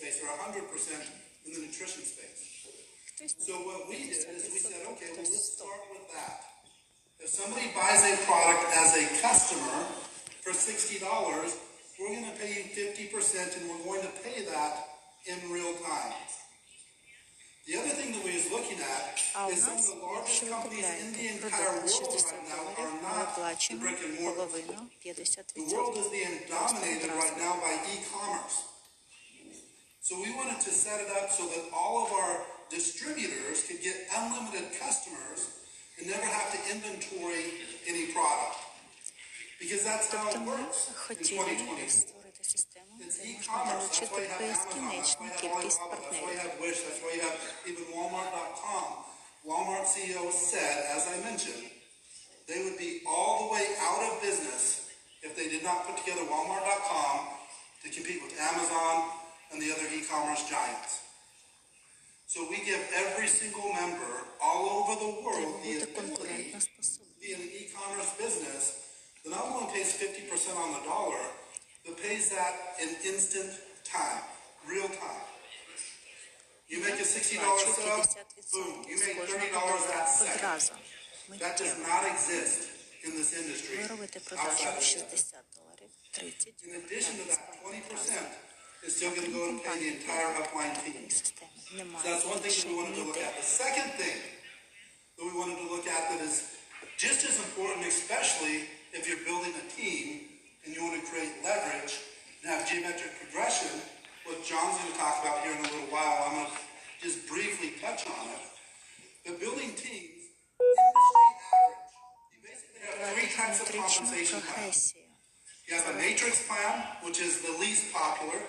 space or 100% in the nutrition space. So what we did is we said, okay, well, let's start with that. If somebody buys a product as a customer for $60, we're going to pay you 50% and we're going to pay that in real time. The other thing that we was looking at is some of the largest companies in the entire world right now are not brick and mortar. The world is being dominated right now by e-commerce. So we wanted to set it up so that all of our distributors could get unlimited customers and never have to inventory any product. Because that's how Тобто it ми works in хотіли 2020. створити систему, It's де можна e-commerce. That's why долучити you have Amazon. That's безкінечну why you have кількість Alibaba. That's why you партнерів. have Wish. That's why you have even Walmart.com. Walmart CEO said, as I mentioned, they would be all the way out of business if they did not put together Walmart.com to compete with Amazon and the other e-commerce giants. So we give every single member all over the world the ability to be an e-commerce business that not only pays 50% on the dollar, but pays that in instant time, real time. You make a $60 sub, boom, you make $30 that second. That does not exist in this industry. Outside of in addition to that, 20% is still going to go and pay the entire upline fee. So that's one thing that we wanted to look at. The second thing that we wanted to look at that is just as important, especially if you're building a team and you want to create leverage and have geometric progression, what John's going to talk about here in a little while, I'm going to just briefly touch on it. But building teams, industry average, you basically have three types of compensation plans. You have a matrix plan, which is the least popular,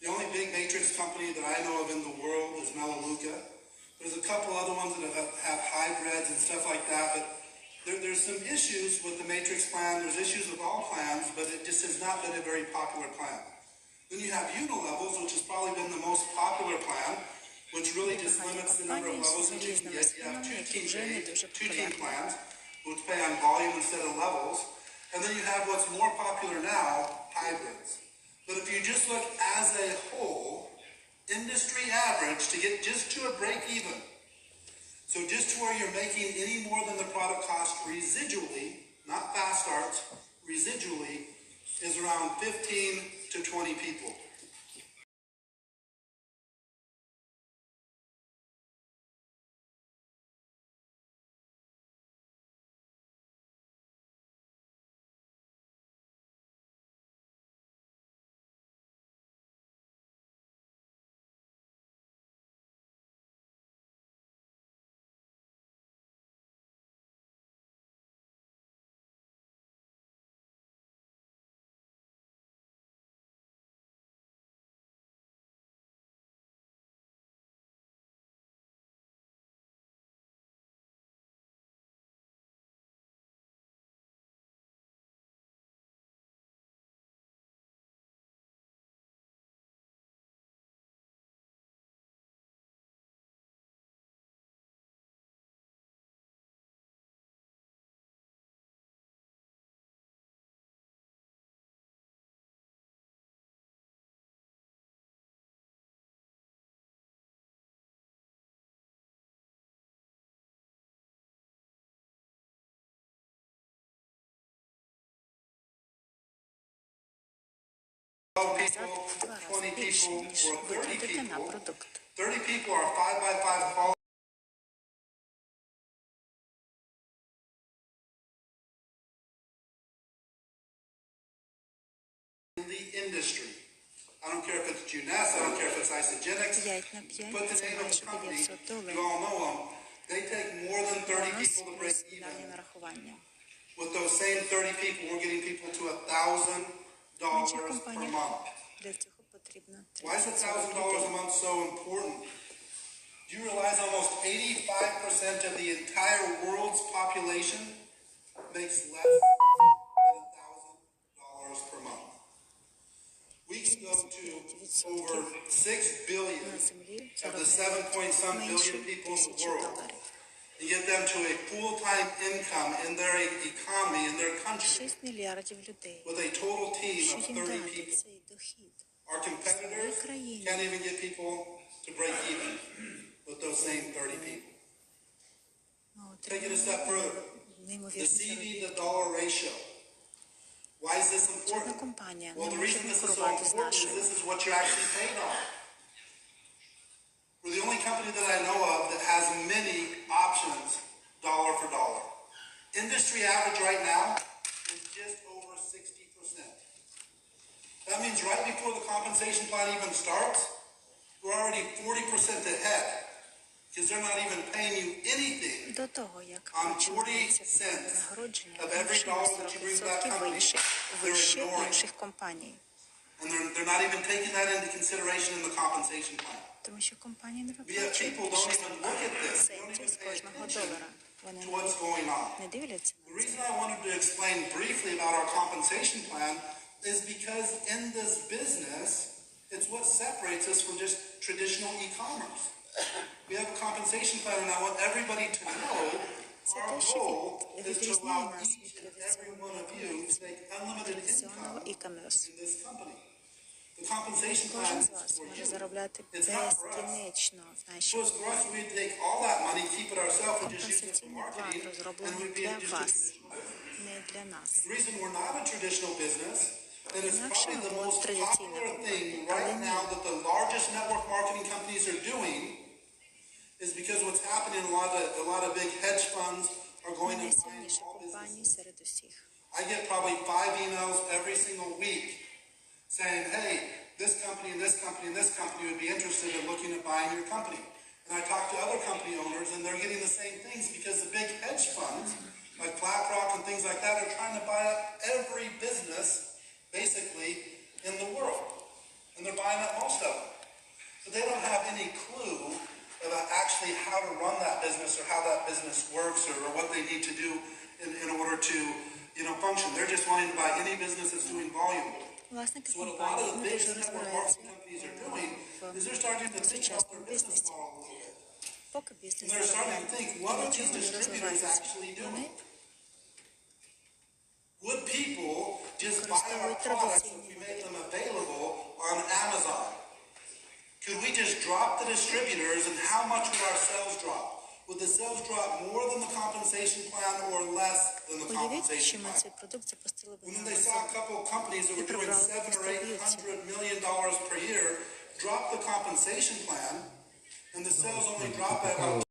the only big matrix company that I know of in the world is Melaleuca. There's a couple other ones that have, have hybrids and stuff like that, but there, there's some issues with the matrix plan. There's issues with all plans, but it just has not been a very popular plan. Then you have unilevels, which has probably been the most popular plan, which really just limits the number of levels that you can get. You have two team two team plans, which pay on volume instead of levels. And then you have what's more popular now, hybrids. But if you just look as a whole, industry average to get just to a break even. So just to where you're making any more than the product cost residually, not fast starts, residually, is around 15 to 20 people. 20 people, or 30 people. 30 people are 5 by 5 hall. In the industry. I don't care if it's Juness, I don't care if it's Isogenics, put the name of the company, you all know them. They take more than 30 people to break even. With those same 30 people, we're getting people to a 1,000 why is a thousand dollars a month so important? Do you realize almost 85% of the entire world's population makes less than $1,000 per month? We can go to over 6 billion of the 7 point some billion people in the world and get them to a full-time income in their economy, in their country, with a total team of 30 people. Our competitors can't even get people to break even with those same 30 people. Take it a step further. The CD to dollar ratio. Why is this important? Well, the reason this is so important is this is what you're actually paid on. We're the only company that I know of that has many options, dollar for dollar. Industry average right now is just over sixty percent. That means right before the compensation plan even starts, we're already forty percent ahead, because they're not even paying you anything До того, як On 40 починається cents нагородження, of every іншими dollar that you bring to that 40% company, вище, they're вище ignoring. інших компаній. And they're, they're not even taking that into consideration in the compensation plan. Тому що компанії не We have виплачують people don't більше even look at this. They don't центів even з pay кожного attention долара. Вони to what's going on. не дивляться The на це. reason I wanted to explain briefly about our compensation plan is because in this business, it's what separates us from just traditional e-commerce. We have a compensation plan and I want everybody to know Це our те, що goal від- is to відрізняє allow нас each від and every one of you традиційного to make unlimited традиційного income e-commerce. in this company. The compensation plan Кожен is з вас for може you. заробляти It's not for us. безкінечно в нашій So it's for us, we'd take all that money, keep it ourselves, and just use it for компенсаційний план marketing, and розроблений we'd be для just вас, a не для нас. The reason we're not a traditional business, and it's Інакше probably the ми most традиційна popular компанія, thing але right ні. now that the largest network marketing companies are doing is because what's happening, a lot of, a lot of big hedge funds are going and buying Найсильніші all компанії businesses. серед усіх. I get probably five emails every single week saying, hey, this company and this company and this company would be interested in looking at buying your company. And I talk to other company owners and they're getting the same things because the big hedge funds, like BlackRock and things like that, are trying to buy up every business, basically, in the world. And they're buying up most of them. But they don't have any clue about actually how to run that business or how that business works or, or what they need to do in, in order to, you know, function. They're just wanting to buy any business that's doing volume Власники So what a lot компаній of the не big дуже network розбираються marketing companies are doing в is they're starting to think about their сучасному business бізнесі. model a little bit. Поки And бізнес they're starting to think, what заробляє are і these нічого не distributors розвивається. actually Вони doing? Would people just buy our Використовують products if традиційні we made them available on Amazon? Could we just drop the distributors and how much would our sales drop? Would the sales drop more than the compensation plan or less than the Уявіть, що compensation ми plan? цей продукт запустили б And на then they saw a Амазон. couple of companies that were They doing probably seven or eight distribute. hundred million dollars per year, drop the compensation plan, and the sales only drop by about